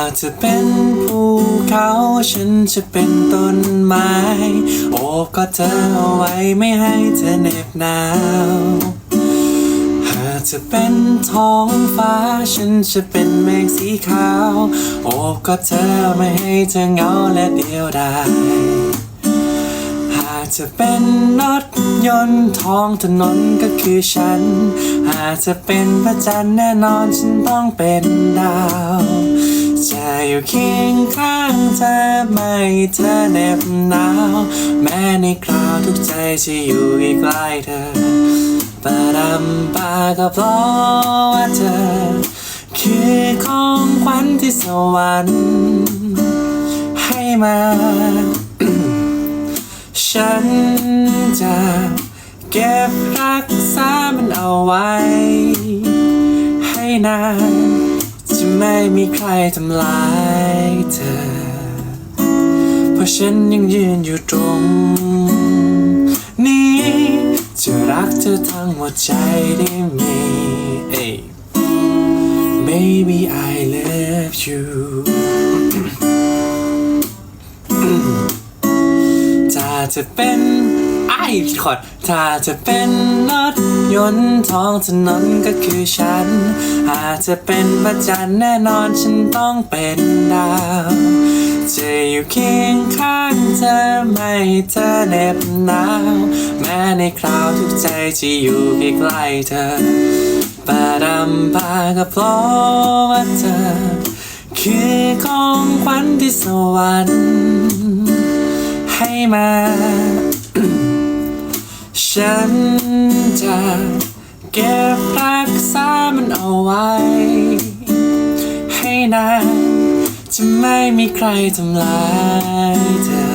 ากจะเป็นภูเขาฉันจะเป็นต้นไม้ โอบกอดเธอเอาไว้ไม่ให้เธอเหน็บหนาวหากจะเป็นท้องฟ้าฉันจะเป็นเมฆสีขาว โอบกอดเธอไม่ให้เธอเหงาและเดียวดายหากจะเป็นรถยนต์ท้องถนนก็คือฉัน หากจะเป็นพระจันทร์แน่นอนฉันต้องเป็นดาว อยู่เคียงข้างเธอไม่ให้เธอเหน็บหนาว แม้ในคราวทุกใจจะอยู่ใกล้เธอปาดำปาก็เพราะว่าเธอ คือของขวัญที่สวรรค์ให้มา ฉันจะเก็บรักษามันเอาไว้ ให้นาน ม่มีใครทำลายเธอ เพราะฉันยังยืนอยู่ตรงนี้จะรักเธอทั้งหัวใจได้ไหมเอ้ย Baby I love you ถ้าจะเป็นไอ้ผิดคอดถ้าจะเป็นรถ ยนต์ท้องถนนก็คือฉัน อาจจะเป็นพระจันแน่นอนฉันต้องเป็นดาวจะอยู่เคียงข้างเธอไม่ให้เธอเหน็บหนาวแม้ในคราวทุกใจจะอยู่ใกล้ๆเธอปาดำปาก็เพราะว่าเธอ คือของขวัญที่สวรรค์ให้มา ฉัน เก็บรักษามันเอาไว้ ให้นานจะไม่มีใครทำลายเธอ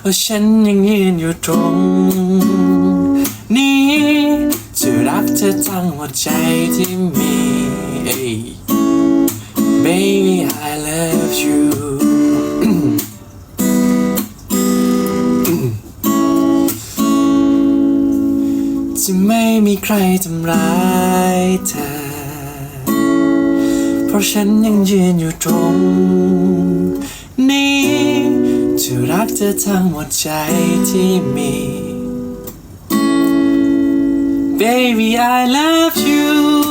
เพราะฉันยังยืนอยู่ตรงนี้จะรักเธอทั้งหัวใจที่มี Baby I love you จะไม่มีใครทำร้ายเธอ เพราะฉันยังยืนอยู่ตรงนี้จะรักเธอทั้งหมดใจที่มี Baby I love you